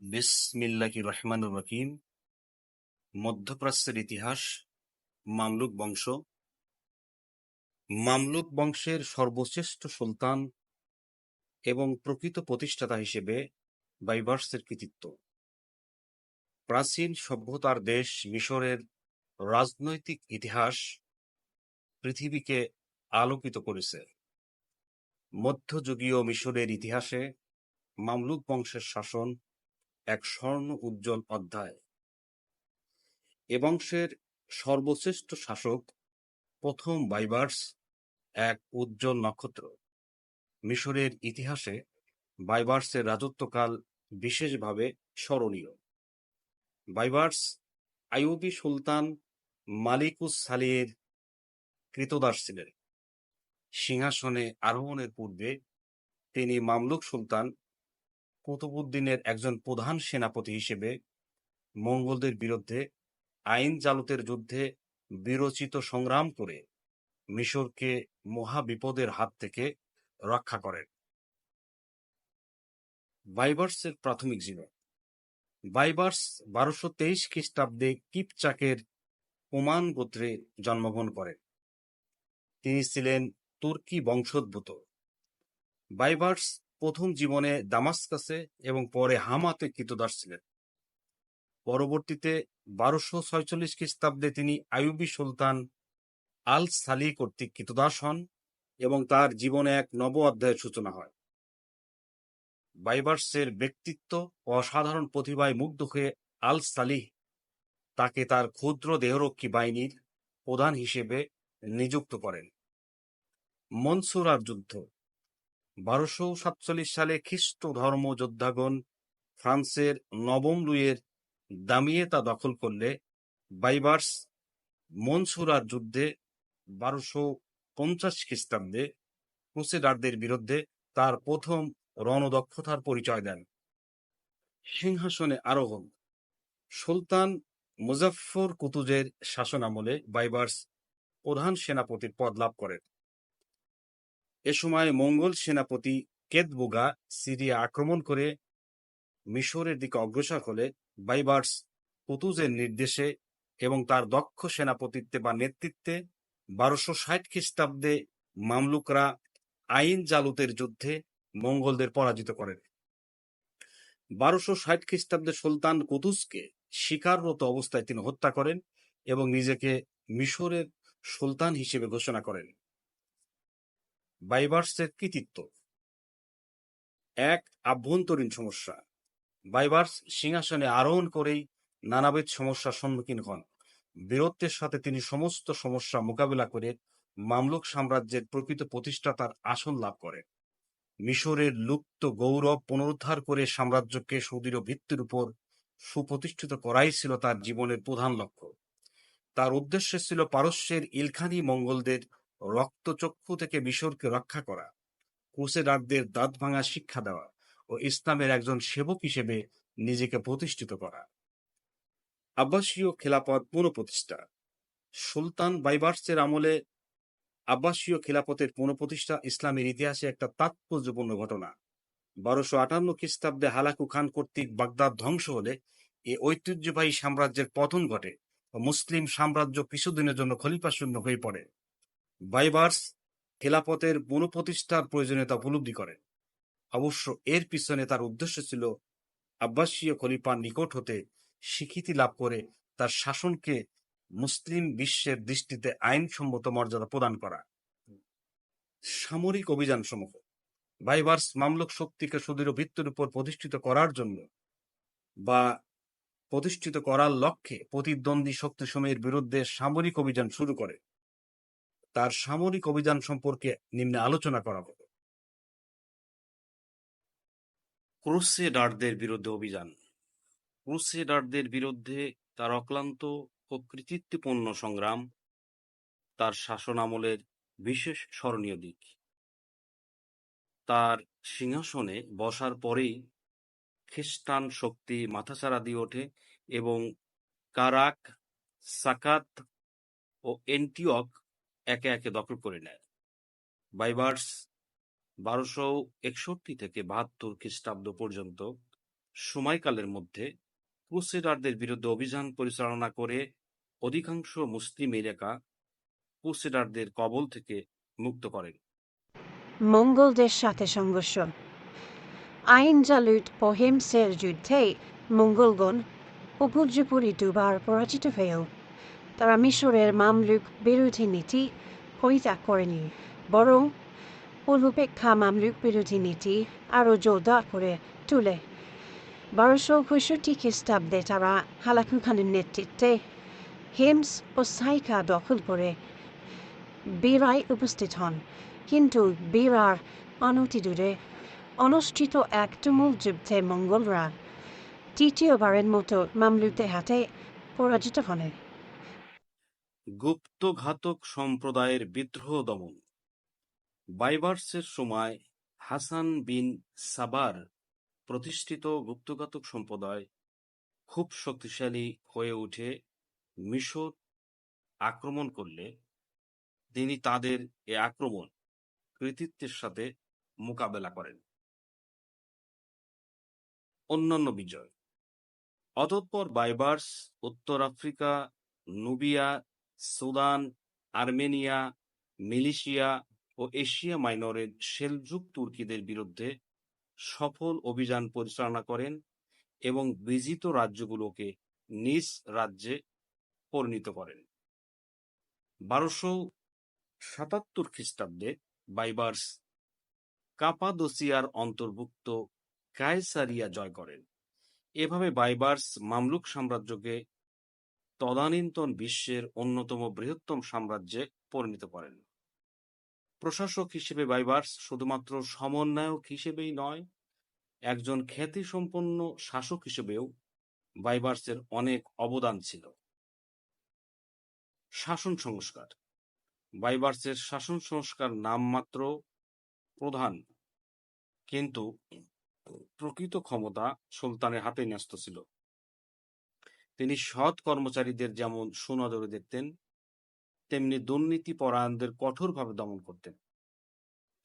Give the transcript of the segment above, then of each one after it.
বিসমিল্লাহির রহমানুর রহিম। মধ্যপ্রাচ্যের ইতিহাস, মামলুক বংশ। মামলুক বংশের সর্বশ্রেষ্ঠ সুলতান এবং প্রকৃত প্রতিষ্ঠাতা হিসেবে বাইবার্সের কৃতিত্ব। প্রাচীন সভ্যতার দেশ মিশরের রাজনৈতিক ইতিহাস পৃথিবীকে আলোকিত করেছে। মধ্যযুগীয় মিশরের ইতিহাসে মামলুক বংশের শাসন এক স্বর্ণ উজ্জ্বল অধ্যায়। এ বংশের সর্বশ্রেষ্ঠ শাসক প্রথম বাইবার্স এক উজ্জ্বল নক্ষত্র। মিশরের ইতিহাসে বাইবার্সের রাজত্বকাল বিশেষভাবে স্মরণীয়। বাইবার্স আইউবি সুলতান মালিকুস সালিয়ের কৃতদাস ছিলেন। সিংহাসনে আরোহণের পূর্বে তিনি মামলুক সুলতান কুতুবুদ্দিনের একজন প্রধান সেনাপতি হিসেবে মঙ্গলদের বিরুদ্ধে আইন জালতের যুদ্ধে বিরচিত সংগ্রাম করে মিশরকে মহাবিপদের হাত থেকে রক্ষা করেন। বাইবার্সের প্রাথমিক জীবন। বাইবার্স বারোশো তেইশ খ্রিস্টাব্দে কিপচাকের ওমান গোত্রে জন্মগ্রহণ করেন। তিনি ছিলেন তুর্কি বংশোদ্ভূত। বাইবার্স প্রথম জীবনে দামাস্কাসে এবং পরে হামাতে কৃতদাস ছিলেন। পরবর্তীতে বারোশো ছয়চল্লিশ খ্রিস্টাব্দে তিনি আইয়ুবী সুলতান আল সালি কর্তৃক কৃতদাস হন এবং তার জীবনে এক নব অধ্যায়ের সূচনা হয়। বাইবার্সের ব্যক্তিত্ব ও অসাধারণ প্রতিভায় মুগ্ধ হয়ে আল সালিহ তাকে তার ক্ষুদ্র দেহরক্ষী বাহিনীর প্রধান হিসেবে নিযুক্ত করেন। মনসুরার যুদ্ধ বারোশো সাতচল্লিশ সালে খ্রিস্ট ধর্ম যোদ্ধাগণ ফ্রান্সের নবম লুইয়ের দামিয়েতা দখল করলে বাইবার্স মনসুরার যুদ্ধে বারোশো পঞ্চাশ খ্রিস্টাব্দে ক্রুসেডারদের বিরুদ্ধে তার প্রথম রণদক্ষতার পরিচয় দেন। সিংহাসনে আরোহণ। সুলতান মুজাফফর কুতুজের শাসনামলে বাইবার্স প্রধান সেনাপতির পদ লাভ করেন। এ সময় মঙ্গল সেনাপতি কেতবুগা সিরিয়া আক্রমণ করে মিশরের দিকে অগ্রসর হলে বাইবার্স কুতুজের নির্দেশে এবং তার দক্ষ সেনাপতিত্বে বা নেতৃত্বে বারোশো ষাট খ্রিস্টাব্দে মামলুকরা আইন জালুতের যুদ্ধে মঙ্গলদের পরাজিত করেন বারোশো ষাট খ্রিস্টাব্দে সুলতান কুতুসকে শিকাররত অবস্থায় তিনি হত্যা করেন এবং নিজেকে মিশরের সুলতান হিসেবে ঘোষণা করেন। বাইবার্সের কৃতিত্ব। এক, আভ্যন্তরীণ সমস্যা। বাইবার্স সিংহাসনে আরোহণ করেই নানাবিধ সমস্যার সম্মুখীন হন। বীরত্বের সাথে তিনি সমস্ত সমস্যা মোকাবিলা করে মামলুক সাম্রাজ্যের প্রকৃত প্রতিষ্ঠাতার আসন লাভ করেন। মিশরের লুপ্ত গৌরব পুনরুদ্ধার করে সাম্রাজ্যকে সুদৃঢ় ভিত্তির উপর সুপ্রতিষ্ঠিত করাই ছিল তার জীবনের প্রধান লক্ষ্য। তার উদ্দেশ্য ছিল পারস্যের ইলখানি মঙ্গলদের রক্তচক্ষু থেকে মিশরকে রক্ষা করা, ক্রুসেডারদের দাঁত ভাঙা শিক্ষা দেওয়া ও ইসলামের একজন সেবক হিসেবে নিজেকে প্রতিষ্ঠিত করা। আব্বাসীয় খেলাপথ পুনঃপ্রতিষ্ঠা। সুলতান বাইবার্সের আমলে আব্বাসীয় খেলাপথের পুনঃপ্রতিষ্ঠা ইসলামের ইতিহাসে একটা তাৎপর্যপূর্ণ ঘটনা। বারোশো আটান্ন খ্রিস্টাব্দে হালাকু খান কর্তৃক বাগদাদ ধ্বংস হলে এ ঐতিহ্যবাহী সাম্রাজ্যের পতন ঘটে ও মুসলিম সাম্রাজ্য কিছুদিনের জন্য খলিফাশূন্য হয়ে পড়ে। বাইবার্স খেলাপথের পুনঃপ্রতিষ্ঠার প্রয়োজনীয়তা উপলব্ধি করেন অবশ্য এর পিছনে তার উদ্দেশ্য ছিল আব্বাসীয় খলিফার নিকট হতে স্বীকৃতি লাভ করে তার শাসনকে মুসলিম বিশ্বের দৃষ্টিতে আইনসম্মত মর্যাদা প্রদান করা। সামরিক অভিযান সমূহ বাইবার্স মামলক শক্তিকে সুদৃঢ় ভিত্তির উপর প্রতিষ্ঠিত করার জন্য বা প্রতিষ্ঠিত করার লক্ষ্যে প্রতিদ্বন্দ্বী শক্তি শক্তিসমূহের বিরুদ্ধে সামরিক অভিযান শুরু করে। তার সামরিক অভিযান সম্পর্কে নিম্নে আলোচনা করা হলো ক্রুসেডারদের বিরুদ্ধে অভিযান। ক্রুসেডারদের বিরুদ্ধে তার অক্লান্ত ও কৃতিত্বপূর্ণ সংগ্রাম, তার শাসনামলের বিশেষ স্মরণীয় দিক। তার সিংহাসনে বসার পরেই খ্রিস্টান শক্তি মাথাচাড়া দিয়ে ওঠে এবং কারাক, সাকাত ও এন্টিওক একে একে দখল করে নেয়। বাইবার্স বারোশো একষট্টি থেকে বাহাত্তর খ্রিস্টাব্দ পর্যন্ত সময়কালের মধ্যে ক্রুসেডারদের বিরুদ্ধে অভিযান পরিচালনা করে অধিকাংশ মুসলিম এলাকা ক্রুসেডারদের কবল থেকে মুক্ত করেন। মঙ্গলদের সাথে সংঘর্ষ। আইন জালুট পহিমসের যুদ্ধে মঙ্গলগণ উপর্যুপরি দুবার পরাজিত হয়েও তারা মিশরের মামলুক বিরোধী নীতি পরিত্যাগ করেনি, বরং পূর্বাপেক্ষা মামলুক বিরোধী নীতি আরও জোরদার করে তুলে। বারোশো পঁয়ষট্টি খ্রিস্টাব্দে তারা হালাকু খানের নেতৃত্বে হেমস ও সাইকা দখল করে বীরায় উপস্থিত হন। কিন্তু বীরার অনতিদূরে অনুষ্ঠিত এক তুমুল যুদ্ধে মঙ্গলরা তৃতীয়বারের মতো মামলুকদের হাতে পরাজিত হন গুপ্তঘাতক সম্প্রদায়ের বিদ্রোহ দমন। বাইবার্সের সময় হাসান বিন সাবার প্রতিষ্ঠিত গুপ্তঘাতক সম্প্রদায় খুব শক্তিশালী হয়ে উঠে মিশর আক্রমণ করলে তিনি তাদের এ আক্রমণ কৃতিত্বের সাথে মোকাবেলা করেন। অন্যান্য বিজয়। অতঃপর বাইবার্স, উত্তর Africa, Nubia Sudan, Armenia, militia ও এশিয়া মাইনরের সেলজুক তুর্কিদের বিরুদ্ধে সফল অভিযান পরিচালনা করেন এবং বিজিত রাজ্যগুলোকে নিজ রাজ্যে পরিণত করেন। বারোশো সাতাত্তর খ্রিস্টাব্দে বাইবার্স কাপাদোসিয়ার অন্তর্ভুক্ত কায়সারিয়া জয় করেন। এভাবে বাইবার্স মামলুক সাম্রাজ্যকে তদানীন্তন বিশ্বের অন্যতম বৃহত্তম সাম্রাজ্যে পরিণত করেন। প্রশাসক হিসেবে বাইবার্স শুধুমাত্র সমন্বয়ক হিসেবেই নয়, একজন খ্যাতিসম্পন্ন শাসক হিসেবেও বাইবার্সের অনেক অবদান ছিল। শাসন সংস্কার। বাইবার্সের শাসন সংস্কার নামমাত্র প্রধান, কিন্তু প্রকৃত ক্ষমতা সুলতানের হাতে ন্যস্ত ছিল। তিনি সৎ কর্মচারীদের যেমন সুনজরে দেখতেন, তেমনি দুর্নীতি পরায়ণদের কঠোরভাবে দমন করতেন।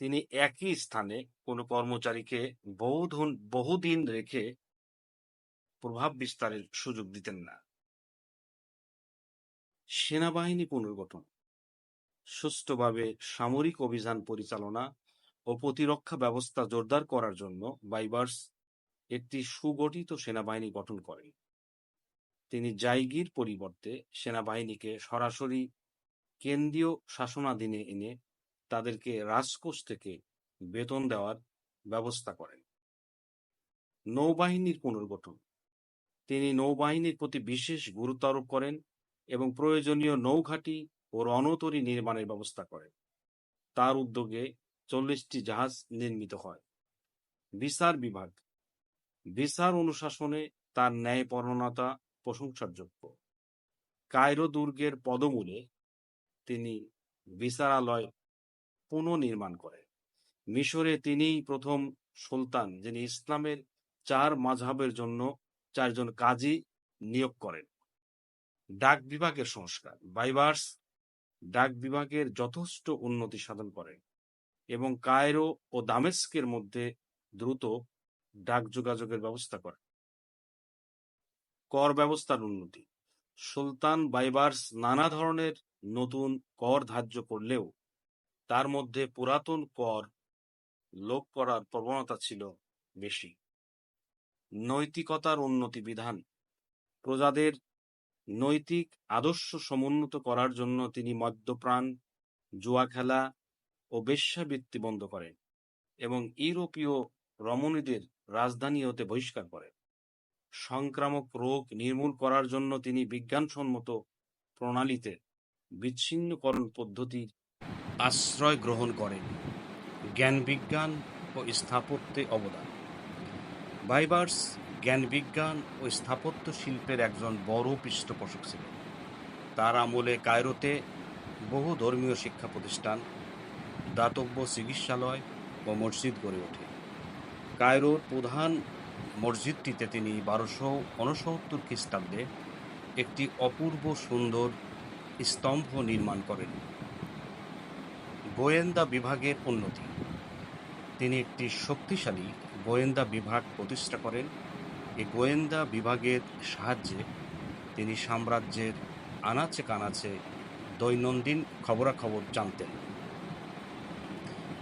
তিনি একই স্থানে কোনো কর্মচারীকে বহুদিন বহুদিন রেখে প্রভাব বিস্তারের সুযোগ দিতেন না। সেনাবাহিনী পুনর্গঠন, সুষ্ঠুভাবে সামরিক অভিযান পরিচালনা ও প্রতিরক্ষা ব্যবস্থা জোরদার করার জন্য বাইবার্স একটি সুগঠিত সেনাবাহিনী গঠন করেন। তিনি জাইগির পরিবর্তে সেনাবাহিনীকে সরাসরি কেন্দ্রীয় শাসনাধীনে এনে তাদেরকে রাজকোষ থেকে বেতন দেওয়ার ব্যবস্থা করেন। নৌবাহিনীর পুনর্গঠন। তিনি নৌবাহিনীর প্রতি বিশেষ গুরুত্ব আরোপ করেন এবং প্রয়োজনীয় নৌঘাঁটি ও রণতরী নির্মাণের ব্যবস্থা করেন। তার উদ্যোগে চল্লিশটি জাহাজ নির্মিত হয়। বিচার বিভাগ। বিচার অনুশাসনে তার ন্যায়পরণতা প্রশংসার যোগ্য কায়রো দুর্গের পদমূলে তিনি বিচারালয় পুনর্নির্মাণ করেন। মিশরে তিনিই প্রথম সুলতান যিনি ইসলামের চার মাঝহাবের জন্য চারজন কাজী নিয়োগ করেন। ডাক বিভাগের সংস্কার, বাইবার্স ডাক বিভাগের যথেষ্ট উন্নতি সাধন করেন এবং কায়রো ও দামেস্কের মধ্যে দ্রুত ডাক যোগাযোগের ব্যবস্থা করে কর ব্যবস্থার উন্নতি। সুলতান বাইবার্স নানা ধরনের নতুন কর ধার্য করলেও তার মধ্যে পুরাতন কর লোপ করার প্রবণতা ছিল বেশি। নৈতিকতার উন্নতি বিধান, প্রজাদের নৈতিক আদর্শ সমুন্নত করার জন্য তিনি মদ্যপ্রাণ, জুয়া খেলা ও বেশ্যাবৃত্তি বন্ধ করেন এবং ইউরোপীয় রমণীদের রাজধানী হতে বহিষ্কার করেন। সংক্রামক রোগ নির্মূল করার জন্য তিনি বিজ্ঞানসম্মত প্রণালীতে বিচ্ছিন্নকরণ পদ্ধতির আশ্রয় গ্রহণ করেন। জ্ঞান বিজ্ঞান ও স্থাপত্যে অবদান। বাইবার্স জ্ঞান বিজ্ঞান ও স্থাপত্য শিল্পের একজন বড় পৃষ্ঠপোষক ছিলেন। তার আমলে কায়রোতে বহু ধর্মীয় শিক্ষা প্রতিষ্ঠান, দাতব্য চিকিৎসালয় ও মসজিদ গড়ে ওঠে। কায়রোর প্রধান মসজিদটিতে তিনি বারোশো উনসত্তর খ্রিস্টাব্দে একটি অপূর্ব সুন্দর স্তম্ভ নির্মাণ করেন। গোয়েন্দা বিভাগের উন্নতি। তিনি একটি শক্তিশালী গোয়েন্দা বিভাগ প্রতিষ্ঠা করেন। এই গোয়েন্দা বিভাগের সাহায্যে তিনি সাম্রাজ্যের আনাচে কানাচে দৈনন্দিন খবরাখবর জানতেন।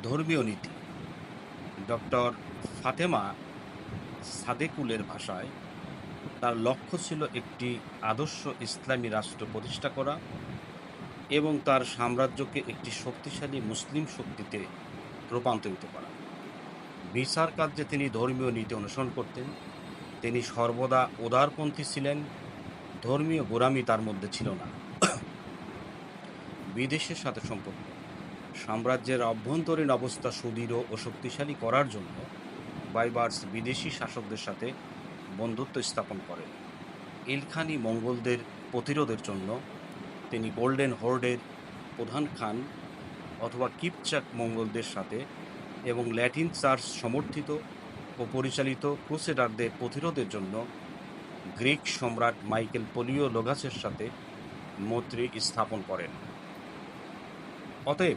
ধর্মীয় নীতি। ডক্টর ফাতেমা সাদেকুলের ভাষায়, তার লক্ষ্য ছিল একটি আদর্শ ইসলামী রাষ্ট্র প্রতিষ্ঠা করা এবং তার সাম্রাজ্যকে একটি শক্তিশালী মুসলিম শক্তিতে রূপান্তরিত করা। বিচার কার্যে তিনি ধর্মীয় নীতি অনুসরণ করতেন। তিনি সর্বদা উদারপন্থী ছিলেন। ধর্মীয় গোড়ামি তার মধ্যে ছিল না। বিদেশের সাথে সম্পর্ক। সাম্রাজ্যের অভ্যন্তরীণ অবস্থা সুদৃঢ় ও শক্তিশালী করার জন্য বাইবার্স বিদেশি শাসকদের সাথে বন্ধুত্ব স্থাপন করেন ইলখানি মঙ্গলদের প্রতিরোধের জন্য তিনি গোল্ডেন হোর্ডের প্রধান খান অথবা কিপচাক মঙ্গলদের সাথে এবং ল্যাটিন চার্চ সমর্থিত ও পরিচালিত ক্রুসেডারদের প্রতিরোধের জন্য গ্রিক সম্রাট মাইকেল পোলিও লোগাসের সাথে মৈত্রী স্থাপন করেন। অতএব,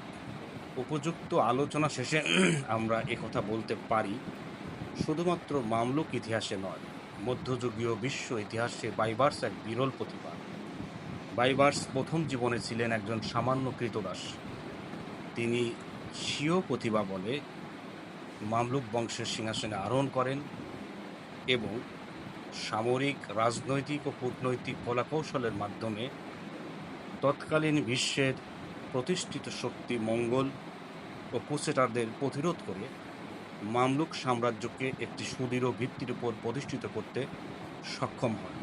উপযুক্ত আলোচনা শেষে আমরা একথা বলতে পারি। শুধুমাত্র মামলুক ইতিহাসে নয়, মধ্যযুগীয় বিশ্ব ইতিহাসে বাইবার্স এক বিরল প্রতিভা। বাইবার্স প্রথম জীবনে ছিলেন একজন সামান্য কৃতদাস। তিনি স্বীয় প্রতিভা বলে মামলুক বংশের সিংহাসনে আরোহণ করেন এবং সামরিক, রাজনৈতিক ও কূটনৈতিক কলাকৌশলের মাধ্যমে তৎকালীন বিশ্বের প্রতিষ্ঠিত শক্তি মঙ্গল ও কুসেটারদের প্রতিরোধ করে মামলুক সাম্রাজ্যকে একটি সুদৃঢ় ভিত্তির উপর প্রতিষ্ঠিত করতে সক্ষম হয়